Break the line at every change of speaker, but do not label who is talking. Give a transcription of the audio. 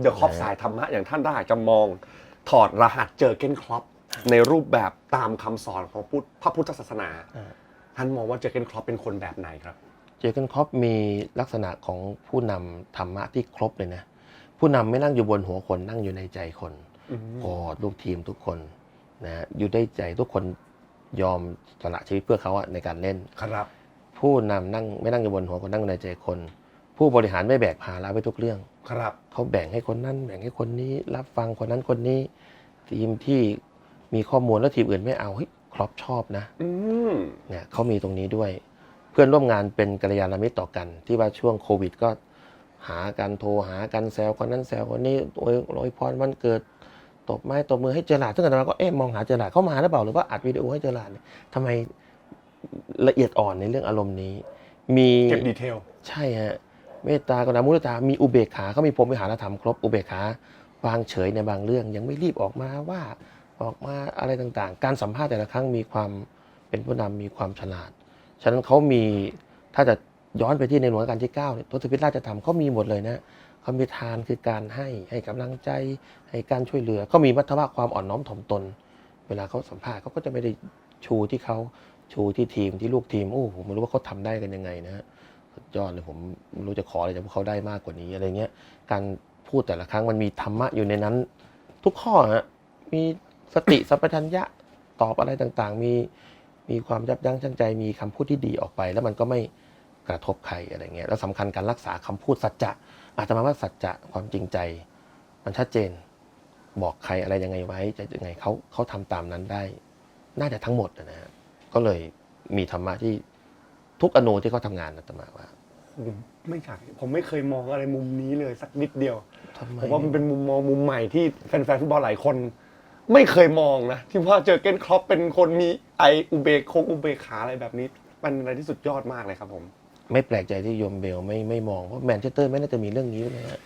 เดี๋ยวครอบสายธรรมะอย่างท่านได้จะมองถอดรหัสเจอเก้นครอปในรูปแบบตามคำสอนของพุทธพระพุทธศาสนา
อ่า
ท่านมองว่าเจอเก้นครอปเป็นคนแบบไหนครับ
เจอร์เกนครอปมีลักษณะของผู้นำธรรมะที่ครบเลยนะผู้นำไม่นั่งอยู่บนหัวคนนั่งอยู่ในใจคนกอดลูกทีมทุกคนนะอยู่ได้ใจทุกคนยอมสละชีวิตเพื่อเขาอะในการเล่น
ครับ
ผู้นำนั่งไม่นั่งอยู่บนหัวคนนั่งอยู่ในใจคน ผู้บริหารไม่แบกภาระไปทุกเรื่อง
ครับ
เขาแบ่งให้คนนั้น แบ่งให้คนนี้ รับฟังคนนั้นคนนี้ ทีมที่มีข้อมูลแล้วทีมอื่นไม่เอาเฮ้ยครอปชอบนะ
อืม
เนี่ยเขามีตรงนี้ด้วย เพื่อนร่วมงานเป็นกัลยาณมิตรต่อกัน ที่ว่าช่วงโควิดก็หากันโทรหากันแซวคนนั้นแซวคนนี้โอ้ยโอยพรวันเกิดตบไม้ตบมือให้เจอหลาดซึ่งกันมาก็เอ๊ะมองหาเจอหลาดเข้ามาหรือเปล่าหรือว่าอัดวิดีโอให้เจอหลาดเนี่ยทำไมละเอียดอ่อนในเรื่องอารมณ์นี้ มี
เก็บดีเทล
ใช่ฮะ เมตตากรุณามุทิตา มีอุเบกขาเขามีพรมวิหารธรรมครบอุเบกขาวางเฉยในบางเรื่อง ยังไม่รีบออกมาว่าออกมาอะไรต่างๆ การสัมภาษณ์แต่ละครั้งมีความเป็นผู้นำมีความฉลาด ฉะนั้นเขามีถ้าจะย้อนไปที่ในหลวงรัชกาลที่9เนี่ยทศพิธราชธรรมเขามีหมดเลยนะเขามีทานคือการให้ให้กำลังใจให้การช่วยเหลือเขามีมัธวะความอ่อนน้อมถ่อมตน เวลาเขาสัมภาษณ์เขาก็จะไม่ได้ชูที่เขาชูที่ทีมที่ลูกทีมโอ้ผมไม่รู้ว่าเขาทำได้กันยังไงนะ สุดยอดเลยผมไม่รู้จะขออะไรจากพวกเขาได้มากกว่านี้อะไรเงี้ยการพูดแต่ละครั้งมันมีธรรมะอยู่ในนั้น ทุกข้อฮะมีสติสัพพัญญะตอบอะไรต่างๆ มีมีความยับยั้งชั่งใจมีคำพูดที่ดีออกไป แล้วมันก็ไม่กระทบใครอะไรเงี้ยแล้วสำคัญการรักษาคำพูดสัจจะอาตมาว่าสัจจะความจริงใจ มันชัดเจนบอกใครอะไรยังไงไว้จะยังไงเขาเขาทำตามนั้นได้ น่าจะทั้งหมดนะฮะก็เลยมีธรรมะที่ ทุกอนูที่เขาทำงานอาตมาว่า
ผมไม่อยากผมไม่เคยมองอะไรมุมนี้เลยสักนิดเดียว
ทำไม
ผมว่ามันเป็นมุมมองมุมใหม่ที่แฟนๆฟุตบอลหลายคน ไม่เคยมองนะ ที่ว่าเจอเกนครอปเป็นคนมีไออุเบกคงอุเบกขาอะไรแบบนี้ มันเป็นอะไรที่สุดยอดมากเลยครับผม
ไม่แปลกใจที่โยมเบลไม่ไม่มองเพราะแมนเชสเตอร์ไม่น่าจะมีเรื่องนี้เลยฮะ